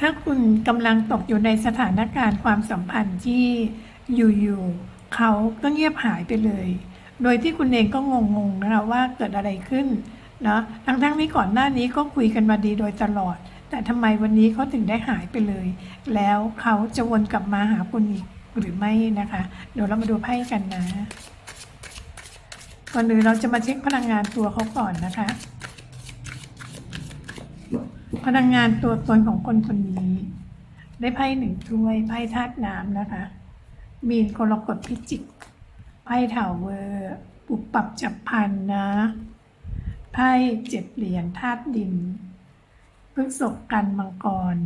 ถ้าคุณกำลังตกอยู่ในสถานการณ์ความสัมพันธ์ที่อยู่ๆเขาก็เงียบหายไปเลย โดยที่คุณเองก็งงๆนะคะว่าเกิดอะไรขึ้นเนาะทั้งๆที่ก่อนหน้านี้ก็คุยกันมาดีโดยตลอด แต่ทำไมวันนี้เขาถึงได้หายไปเลย แล้วเขาจะวนกลับมาหาคุณอีกหรือไม่นะคะ เดี๋ยวเรามาดูไพ่กันนะก่อนอื่นเราจะมาเช็คพลังงานตัวเขาก่อนนะคะ พลังงานตัวตนของคนคนนี้ ได้ไพ่หนึ่งถ้วยไพ่ธาตุน้ำนะคะ มีนกรกฎพิจิกไพ่ถาเวอร์ปุบปับจับพันนะไพ่เจ็ดเหรียญธาตุดินพฤกษกกันมังกร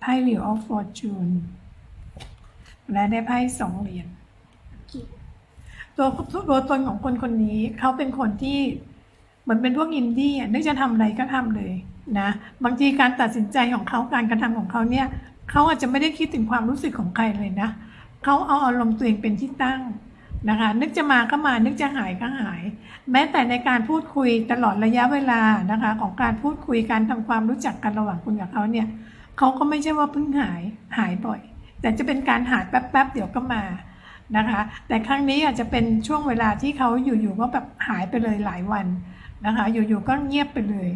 ไพ่เหลียวออฟฟอร์จูนและได้ไพ่สองเหรียญตัวตัวตนของคนคนนี้เขาเป็นคนที่ เหมือนเป็นพวกอินดี้อะนึกจะทำอะไรก็ทำเลยนะบางทีการตัดสินใจของเขาการกระทำของเขาเนี่ยเขาอาจจะไม่ได้คิดถึงความรู้สึกของใครเลยนะเขาเอาอารมณ์ตัวเองเป็นที่ตั้งนะคะนึกจะมาก็มานึกจะหายก็หาย แม้แต่ในการพูดคุยตลอดระยะเวลานะคะของการพูดคุยการทำความรู้จักกันระหว่างคุณกับเขาเนี่ยเขาก็ไม่ใช่ว่าเพิ่งหายหายบ่อย แต่จะเป็นการหายแป๊บๆเดี๋ยวก็มานะคะ แต่ครั้งนี้อาจจะเป็นช่วงเวลาที่เขาอยู่ๆก็แบบหายไปเลยหลายวัน นะคะอยู่ๆก็เงียบไปเลย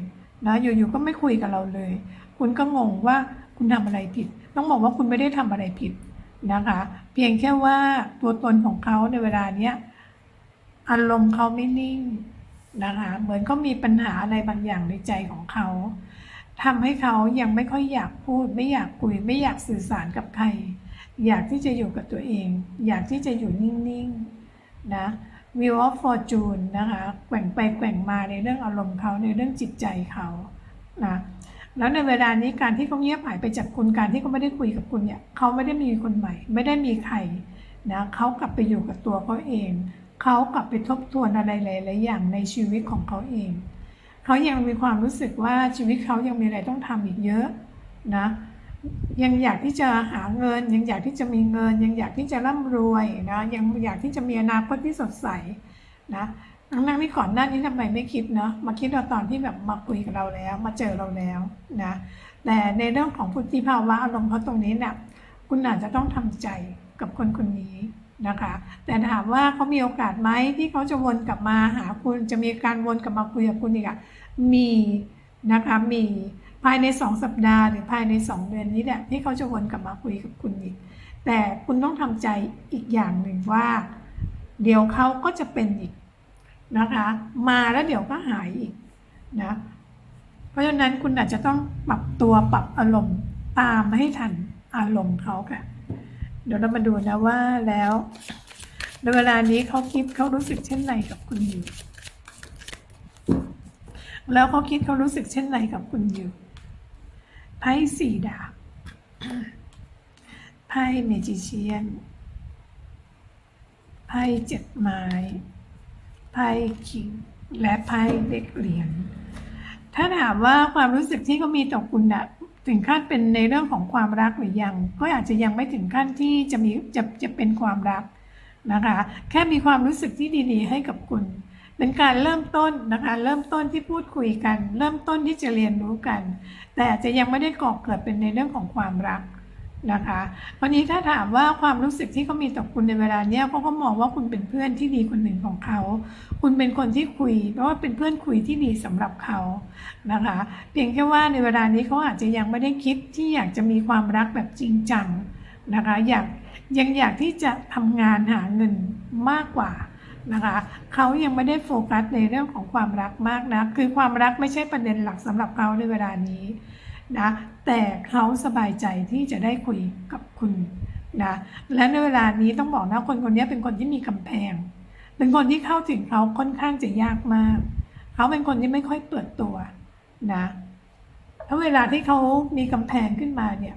นะอยู่ๆก็ไม่คุยกับเราเลย คุณก็งงว่าคุณทำอะไรผิด ต้องบอกว่าคุณไม่ได้ทำอะไรผิดนะคะ เพียงแค่ว่าตัวตนของเขาในเวลาเนี้ยอารมณ์เขาไม่นิ่งนะคะ เหมือนเขามีปัญหาอะไรบางอย่างในใจของเขาทำให้เขายังไม่ค่อยอยากพูด ไม่อยากคุย ไม่อยากสื่อสารกับใคร อยากที่จะอยู่กับตัวเอง อยากที่จะอยู่นิ่งๆนะ Wheel of Fortune นะคะแกว่งไปแกว่งมาในเรื่องอารมณ์เขาในเรื่องจิตใจเขานะแล้วในเวลานี้การที่เขาเงียบหายไปจากคุณการที่เขาไม่ได้คุยกับคุณเนี่ยเขาไม่ได้มีคนใหม่ ไม่ได้มีใครนะเขากลับไปอยู่กับตัวเขาเอง เขากลับไปทบทวนอะไรหลายๆอย่างในชีวิตของเขาเอง เขายังมีความรู้สึกว่าชีวิตเขายังมีอะไรต้องทำอีกเยอะนะ ยังอยากที่จะหาเงิน ยังอยากที่จะมีเงิน ยังอยากที่จะร่ำรวยนะยังอยากที่จะมีอนาคตที่สดใสนะทั้งๆที่ก่อนหน้านี้ทำไมไม่คิดเนาะมาคิดเราตอนที่แบบมาคุยกับเราแล้ว มาเจอเราแล้วนะแต่ในเรื่องของพุทธิภาวะอารมณ์เขาตรงนี้เนี่ยคุณอาจจะต้องทำใจกับคนคนนี้นะคะ แต่ถามว่าเขามีโอกาสไหมที่เขาจะวนกลับมาหาคุณจะมีการวนกลับมาคุยกับคุณอีกอะมีนะคะมี ภายในสองสัปดาห์หรือภายในสองเดือนนี้แหละที่เขาจะวนกลับมาคุยกับคุณอีก แต่คุณต้องทำใจอีกอย่างหนึ่งว่า เดี๋ยวเขาก็จะเป็นอีกนะคะ มาแล้วเดี๋ยวก็หายอีกนะเพราะฉะนั้นคุณอาจจะต้องปรับตัวปรับอารมณ์ตามให้ทันอารมณ์เขาค่ะเดี๋ยวเรามาดูนะว่าแล้วในเวลานี้เขาคิดเขารู้สึกเช่นไรกับคุณอยู่ แล้วเขาคิดเขารู้สึกเช่นไรกับคุณอยู่ ไพ่สี่ดาบไพ่เมจิเชียน ไพ่เจ็ดไม้ ไพ่คิง และไพ่เด็กเหรียญ ถ้าถามว่าความรู้สึกที่เขามีต่อคุณนะถึงขั้นเป็นในเรื่องของความรักหรือยัง ก็อาจจะยังไม่ถึงขั้นที่จะมีจะจะเป็นความรักนะคะ แค่มีความรู้สึกที่ดี ๆ ให้กับคุณ เป็นการเริ่มต้นนะคะ เริ่มต้นที่พูดคุยกัน เริ่มต้นที่จะเรียนรู้กัน แต่อาจจะยังไม่ได้ก่อเกิดเป็นในเรื่องของความรักนะคะวันนี้ถ้าถามว่าความรู้สึกที่เขามีต่อคุณในเวลาเนี้ยเขาก็มองว่าคุณเป็นเพื่อนที่ดีคนหนึ่งของเขา คุณเป็นคนที่คุย เพราะว่าเป็นเพื่อนคุยที่ดีสำหรับเขานะคะ เพียงแค่ว่าในเวลานี้เขาอาจจะยังไม่ได้คิดที่อยากจะมีความรักแบบจริงจังนะคะ อยากยังอยากที่จะทำงานหาเงินมากกว่า นะคะเขายังไม่ได้โฟกัสในเรื่องของความรักมากนะคือความรักไม่ใช่ประเด็นหลักสำหรับเขาในเวลานี้นะแต่เขาสบายใจที่จะได้คุยกับคุณนะและในเวลานี้ต้องบอกนะคนคนนี้เป็นคนที่มีกำแพง เป็นคนที่เข้าถึงเขาค่อนข้างจะยากมาก เขาเป็นคนที่ไม่ค่อยเปิดตัวนะถ้าเวลาที่เขามีกำแพงขึ้นมาเนี่ย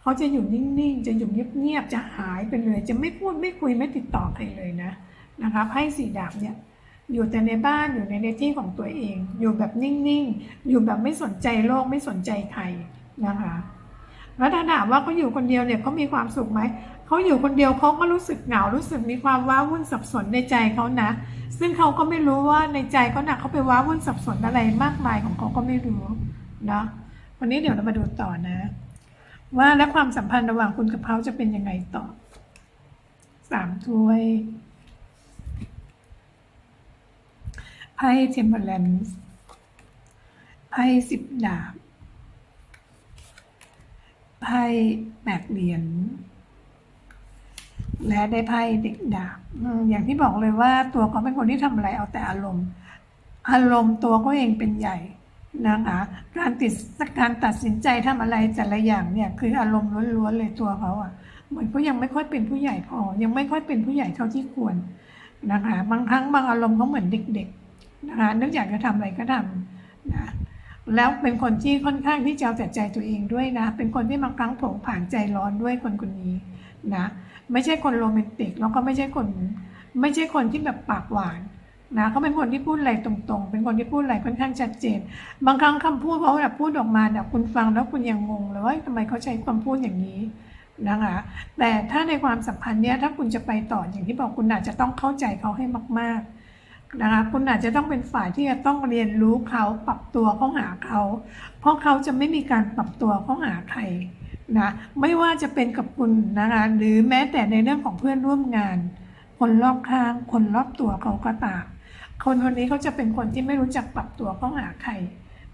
เขาจะอยู่นิ่งๆ จะอยู่เงียบๆ จะหายไปเลย จะไม่พูดไม่คุยไม่ติดต่อใครเลยนะ นะคะไพ่สีดาบเนี่ยอยู่แต่ในบ้านอยู่ในในที่ของตัวเอง อยู่แบบนิ่งๆ อยู่แบบไม่สนใจโลกไม่สนใจใครนะคะแล้วถ้าถามว่าเขาอยู่คนเดียวเนี่ยเขามีความสุขไหมเขาอยู่คนเดียวเขาก็รู้สึกเหงารู้สึกมีความว้าวุ่นสับสนในใจเขานะ ซึ่งเขาก็ไม่รู้ว่าในใจเขาหนักเขาไปว้าวุ่นสับสนอะไรมากมายของเขาก็ไม่รู้เนาะวันนี้เดี๋ยวเรามาดูต่อนะ ว่าและความสัมพันธ์ระหว่างคุณกับเขาจะเป็นยังไงต่อสามถ้วยไพ่เทมเ r อร์แลนซ์ไพ่สิบดาบไพ่แปดเหรียญและได้ไพ่เด็กดาบอย่างที่บอกเลยว่าตัวเขาเป็นคนที่ทำอะไรเอาแต่อารมณ์ อารมณ์ตัวเขาเองเป็นใหญ่นะคะการติดการตัดสินใจทำอะไรแต่ละอย่างเนี่ยคืออารมณ์ล้วนๆเลยตัวเขาอะ่ะ เหมือนเขายังไม่ค่อยเป็นผู้ใหญ่พอ ยังไม่ค่อยเป็นผู้ใหญ่เท่าที่ควรนะคะบางครั้งบางอารมณ์เขาเหมือนเด็ก ๆ นะคะนึกอยากจะทำอะไรก็ทำนะแล้วเป็นคนที่ค่อนข้างที่จะเอาแต่ใจตัวเองด้วยนะ เป็นคนที่บางครั้งผงผางใจร้อนด้วยคนคนนี้นะไม่ใช่คนโรแมนติกแล้วก็ไม่ใช่คนไม่ใช่คนที่แบบปากหวานนะเขาเป็นคนที่พูดอะไรตรงๆ เป็นคนที่พูดอะไรค่อนข้างชัดเจน บางครั้งคำพูดเขาแบบพูดออกมาเนี่ยคุณฟังแล้วคุณยังงงเลยว่าทำไมเขาใช้ความพูดอย่างนี้นะคะแต่ถ้าในความสัมพันธ์เนี่ยถ้าคุณจะไปต่ออย่างที่บอกคุณอาจจะต้องเข้าใจเขาให้มากๆ นะคะคุณอาจจะต้องเป็นฝ่ายที่จะต้องเรียนรู้เขาปรับตัวเข้าหาเขา เพราะเขาจะไม่มีการปรับตัวเข้าหาใครนะไม่ว่าจะเป็นกับคุณนะคะหรือแม้แต่ในเรื่องของเพื่อนร่วมงาน คนรอบข้าง คนรอบตัวเขาก็ตามคนคนนี้เขาจะเป็นคนที่ไม่รู้จักปรับตัวเข้าหาใคร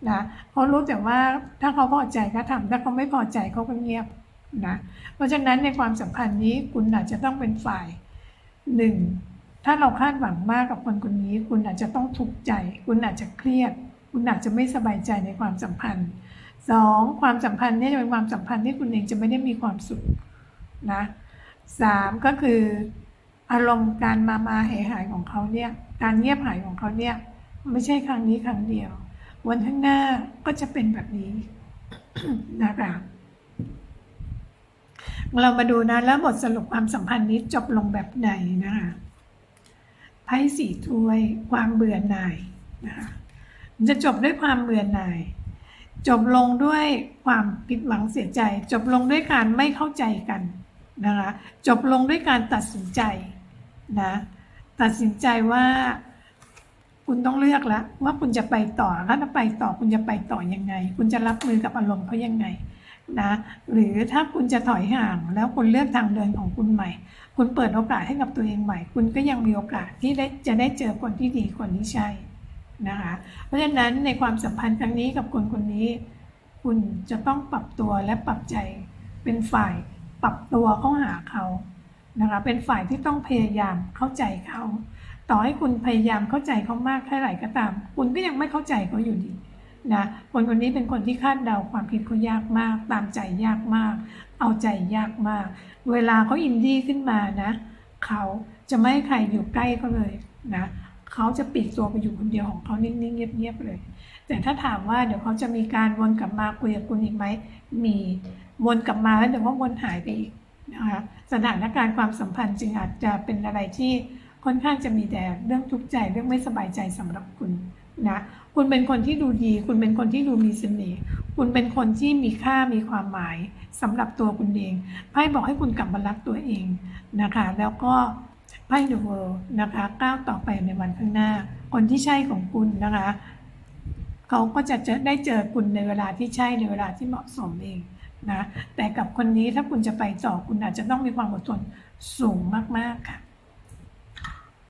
นะเขารู้แต่ว่าถ้าเขาพอใจก็ทำถ้าเขาไม่พอใจเขาก็เงียบนะเพราะฉะนั้นในความสัมพันธ์นี้คุณอาจจะต้องเป็นฝ่ายหนึ่ง ถ้าเราคาดหวังมากกับคนคนนี้ คุณอาจจะต้องทุกข์ใจ คุณอาจจะเครียด คุณอาจจะไม่สบายใจในความสัมพันธ์สองความสัมพันธ์เนี่ยจะเป็นความสัมพันธ์ที่คุณเองจะไม่ได้มีความสุขนะสามก็คืออารมณ์การมามาหายหายของเขาเนี่ยการเงียบหายของเขาเนี่ยไม่ใช่ครั้งนี้ครั้งเดียว วันข้างหน้าก็จะเป็นแบบนี้นะคะเรามาดูนะแล้วบทสรุปความสัมพันธ์นี้จบลงแบบไหนนะคะ ไพ่สี่ถ้วย ความเบื่อหน่ายนะคะจะจบด้วยความเบื่อหน่าย จบลงด้วยความผิดหวังเสียใจ จบลงด้วยการไม่เข้าใจกันนะคะจบลงด้วยการตัดสินใจนะตัดสินใจว่าคุณต้องเลือกแล้วว่าคุณจะไปต่อถ้าไปต่อคุณจะไปต่อยังไง คุณจะรับมือกับอารมณ์เขายังไง นะหรือถ้าคุณจะถอยห่างแล้วคุณเลือกทางเดินของคุณใหม่ คุณเปิดโอกาสให้กับตัวเองใหม่ คุณก็ยังมีโอกาสที่ได้จะได้เจอคนที่ดีคนที่ใช่นะคะเพราะฉะนั้นในความสัมพันธ์ครั้งนี้กับคนคนนี้ คุณจะต้องปรับตัวและปรับใจเป็นฝ่ายปรับตัวเข้าหาเขานะคะเป็นฝ่ายที่ต้องพยายามเข้าใจเขา ต่อให้คุณพยายามเข้าใจเขามากแค่ไหนก็ตาม คุณก็ยังไม่เข้าใจเขาอยู่ดี นะคนคนนี้เป็นคนที่คาดเดาความคิดเขายากมาก ตามใจยากมาก เอาใจยากมาก เวลาเขาอินดี้ขึ้นมานะเขาจะไม่ให้ใครอยู่ใกล้เขาเลยนะเขาจะปิดตัวไปอยู่คนเดียวของเขานิ่งๆเงียบๆเลย แต่ถ้าถามว่าเดี๋ยวเขาจะมีการวนกลับมาคุยกับคุณอีกไหมมีวนกลับมาแล้วเดี๋ยวว่าวนหายไปอีกนะคะสถานการณ์ความสัมพันธ์จึงอาจจะเป็นอะไรที่ค่อนข้างจะมีแต่เรื่องทุกข์ใจเรื่องไม่สบายใจสำหรับคุณ นะคุณเป็นคนที่ดูดี คุณเป็นคนที่ดูมีเสน่ห์คุณเป็นคนที่มีค่ามีความหมายสำหรับตัวคุณเองไพ่บอกให้คุณกลับมารักตัวเองนะคะ แล้วก็ไพ่เดอะเวิลด์นะคะก้าวต่อไปในวันข้างหน้า คนที่ใช่ของคุณนะคะเขาก็จะเจอได้เจอคุณในเวลาที่ใช่ในเวลาที่เหมาะสมเองนะแต่กับคนนี้ถ้าคุณจะไปต่อคุณอาจจะต้องมีความอดทนสูงมากๆค่ะ